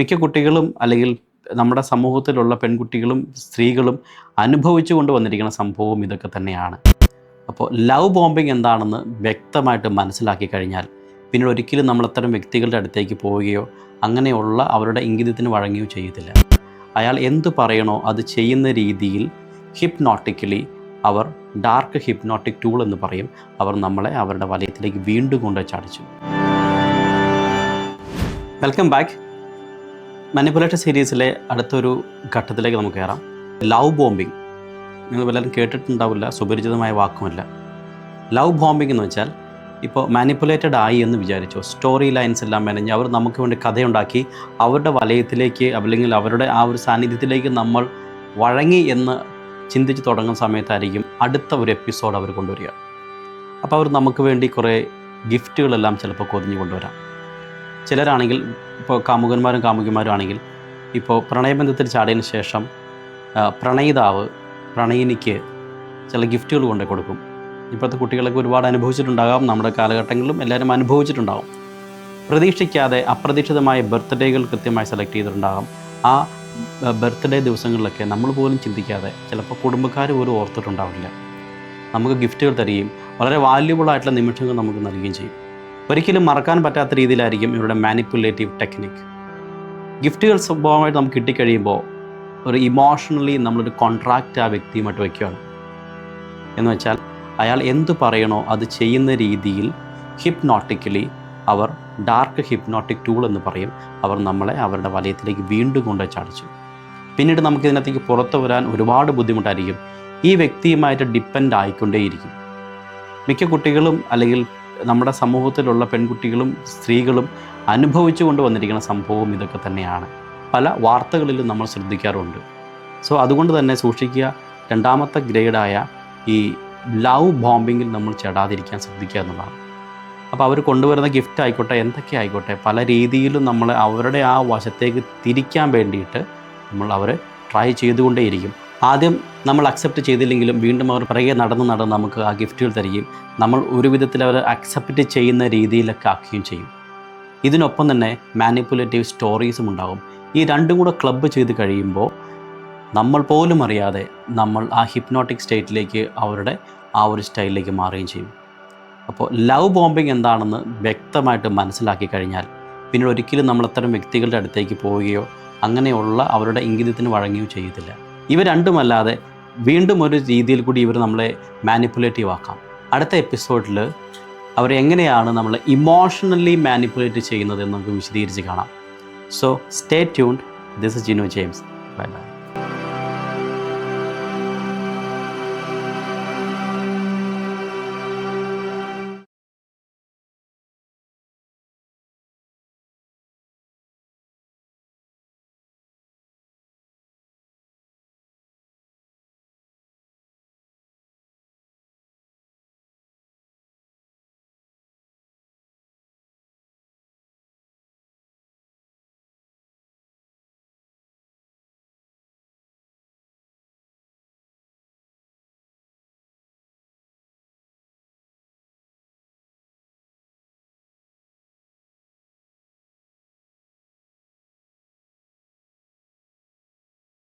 മിക്ക കുട്ടികളും അല്ലെങ്കിൽ നമ്മുടെ സമൂഹത്തിലുള്ള പെൺകുട്ടികളും സ്ത്രീകളും അനുഭവിച്ചു കൊണ്ട് വന്നിരിക്കുന്ന സംഭവം ഇതൊക്കെ തന്നെയാണ്. അപ്പോൾ ലവ് ബോംബിംഗ് എന്താണെന്ന് വ്യക്തമായിട്ട് മനസ്സിലാക്കി കഴിഞ്ഞാൽ പിന്നീട് ഒരിക്കലും നമ്മൾ അത്തരം വ്യക്തികളുടെ അടുത്തേക്ക് പോവുകയോ അങ്ങനെയുള്ള അവരുടെ ഇംഗിതത്തിന് വഴങ്ങുകയോ ചെയ്യത്തില്ല. അയാൾ എന്ത് പറയണോ അത് ചെയ്യുന്ന രീതിയിൽ ഹിപ്നോട്ടിക്കലി അവർ ഡാർക്ക് ഹിപ്നോട്ടിക് ടൂൾ എന്ന് പറയും. അവർ നമ്മളെ അവരുടെ വലയത്തിലേക്ക് വീണ്ടും കൊണ്ട് ചാടിച്ചു. Welcome back. മനിപ്പുലേറ്റർ സീരീസിലെ അടുത്തൊരു ഘട്ടത്തിലേക്ക് നമുക്ക് കയറാം ലവ് ബോംബിംഗ് നിങ്ങൾ വല്ലതും കേട്ടിട്ടുണ്ടാവില്ല സുപരിചിതമായ വാക്കുമല്ല. ലവ് ബോംബിംഗ് എന്ന് വെച്ചാൽ ഇപ്പോൾ മാനിപ്പുലേറ്റഡ് ആയി എന്ന് വിചാരിച്ചു സ്റ്റോറി ലൈൻസ് എല്ലാം മെനഞ്ഞ് അവർ നമുക്ക് വേണ്ടി കഥയുണ്ടാക്കി അവരുടെ വലയത്തിലേക്ക് അല്ലെങ്കിൽ അവരുടെ ആ ഒരു സാന്നിധ്യത്തിലേക്ക് നമ്മൾ വഴങ്ങി എന്ന് ചിന്തിച്ച് തുടങ്ങുന്ന സമയത്തായിരിക്കും അടുത്ത ഒരു എപ്പിസോഡ് അവർ കൊണ്ടുവരിക. അപ്പോൾ അവർ നമുക്ക് വേണ്ടി കുറേ ഗിഫ്റ്റുകളെല്ലാം ചിലപ്പോൾ കൊതിഞ്ഞു കൊണ്ടുവരാം. ചിലരാണെങ്കിൽ ഇപ്പോൾ കാമുകന്മാരും കാമുകിമാരും ആണെങ്കിൽ ഇപ്പോൾ പ്രണയബന്ധത്തിൽ ചാടിയതിന് ശേഷം പ്രണയിതാവ് പ്രണയിനിക്ക് ചില ഗിഫ്റ്റുകൾ കൊണ്ടു കൊടുക്കും. ഇപ്പോഴത്തെ കുട്ടികളൊക്കെ ഒരുപാട് അനുഭവിച്ചിട്ടുണ്ടാകാം. നമ്മുടെ കാലഘട്ടങ്ങളിലും എല്ലാവരും അനുഭവിച്ചിട്ടുണ്ടാകും പ്രതീക്ഷിക്കാതെ അപ്രതീക്ഷിതമായ ബർത്ത്ഡേകൾ കൃത്യമായി സെലക്ട് ചെയ്തിട്ടുണ്ടാകാം. ആ ബർത്ത്ഡേ ദിവസങ്ങളിലൊക്കെ നമ്മൾ പോലും ചിന്തിക്കാതെ ചിലപ്പോൾ കുടുംബക്കാർ പോലും ഓർത്തിട്ടുണ്ടാവില്ല. നമുക്ക് ഗിഫ്റ്റുകൾ തരികയും വളരെ വാല്യുബിൾ ആയിട്ടുള്ള നിമിഷങ്ങൾ നമുക്ക് നൽകുകയും ചെയ്യും. ഒരിക്കലും മറക്കാൻ പറ്റാത്ത രീതിയിലായിരിക്കും ഇവരുടെ മാനിപ്പുലേറ്റീവ് ടെക്നിക് ഗിഫ്റ്റുകൾ സ്വഭാവമായിട്ട് നമുക്ക് കിട്ടിക്കഴിയുമ്പോൾ ഒരു ഇമോഷണലി നമ്മളൊരു കോൺട്രാക്റ്റ് ആ വ്യക്തിയുമായിട്ട് വയ്ക്കുകയാണ്. എന്ന് വെച്ചാൽ അയാൾ എന്ത് പറയണോ അത് ചെയ്യുന്ന രീതിയിൽ ഹിപ്നോട്ടിക്കലി അവർ ഡാർക്ക് ഹിപ്നോട്ടിക് ടൂൾ എന്ന് പറയും. അവർ നമ്മളെ അവരുടെ വലയത്തിലേക്ക് വീണ്ടും കൊണ്ട് ചാടിച്ചു പിന്നീട് നമുക്ക് ഇതിനകത്തേക്ക് പുറത്തു വരാൻ ഒരുപാട് ബുദ്ധിമുട്ടായിരിക്കും. ഈ വ്യക്തിയുമായിട്ട് ഡിപ്പെൻഡ് ആയിക്കൊണ്ടേയിരിക്കും. മിക്ക കുട്ടികളും അല്ലെങ്കിൽ നമ്മുടെ സമൂഹത്തിലുള്ള പെൺകുട്ടികളും സ്ത്രീകളും അനുഭവിച്ചു കൊണ്ട് വന്നിരിക്കുന്ന സംഭവം ഇതൊക്കെ തന്നെയാണ്. പല വാർത്തകളിലും നമ്മൾ ശ്രദ്ധിക്കാറുണ്ട്. സോ അതുകൊണ്ട് തന്നെ സൂക്ഷിക്കുക രണ്ടാമത്തെ ഗ്രേഡായ ഈ ലവ് ബോംബിങ്ങിൽ നമ്മൾ ചെടാതിരിക്കാൻ ശ്രദ്ധിക്കുക എന്നുള്ളതാണ്. അപ്പോൾ അവർ കൊണ്ടുവരുന്ന ഗിഫ്റ്റ് ആയിക്കോട്ടെ എന്തൊക്കെ ആയിക്കോട്ടെ പല രീതിയിലും നമ്മൾ അവരുടെ ആ വശത്തേക്ക് തിരിക്കാൻ വേണ്ടിയിട്ട് നമ്മൾ അവരെ ട്രൈ ചെയ്തുകൊണ്ടേയിരിക്കും. ആദ്യം നമ്മൾ അക്സെപ്റ്റ് ചെയ്തില്ലെങ്കിലും വീണ്ടും അവർ പിറകെ നടന്ന് നടന്ന് നമുക്ക് ആ ഗിഫ്റ്റുകൾ തരികയും നമ്മൾ ഒരു വിധത്തിൽ അവർ അക്സെപ്റ്റ് ചെയ്യുന്ന രീതിയിലൊക്കെ ആക്കുകയും ചെയ്യും. ഇതിനൊപ്പം തന്നെ മാനിപ്പുലേറ്റീവ് സ്റ്റോറീസും ഉണ്ടാകും ഈ രണ്ടും കൂടെ ക്ലബ്ബ് ചെയ്ത് കഴിയുമ്പോൾ നമ്മൾ പോലും അറിയാതെ നമ്മൾ ആ ഹിപ്നോട്ടിക് സ്റ്റേറ്റിലേക്ക് അവരുടെ ആ ഒരു സ്റ്റൈലിലേക്ക് മാറുകയും ചെയ്യും. അപ്പോൾ ലവ് ബോംബിംഗ് എന്താണെന്ന് വ്യക്തമായിട്ട് മനസ്സിലാക്കി കഴിഞ്ഞാൽ പിന്നീട് ഒരിക്കലും നമ്മൾ അത്തരം വ്യക്തികളുടെ അടുത്തേക്ക് പോവുകയോ അങ്ങനെയുള്ള അവരുടെ ഇംഗിതത്തിന് വഴങ്ങുകയോ ചെയ്യത്തില്ല. ഇവ രണ്ടുമല്ലാതെ വീണ്ടും ഒരു രീതിയിൽ കൂടി ഇവർ നമ്മളെ മാനിപ്പുലേറ്റീവ് ആക്കാം. അടുത്ത എപ്പിസോഡിൽ അവർ എങ്ങനെയാണ് നമ്മൾ ഇമോഷണലി മാനിപ്പുലേറ്റ് ചെയ്യുന്നത് എന്ന് നമുക്ക് വിശദീകരിച്ച് കാണാം. So stay tuned this is Jinu James bye bye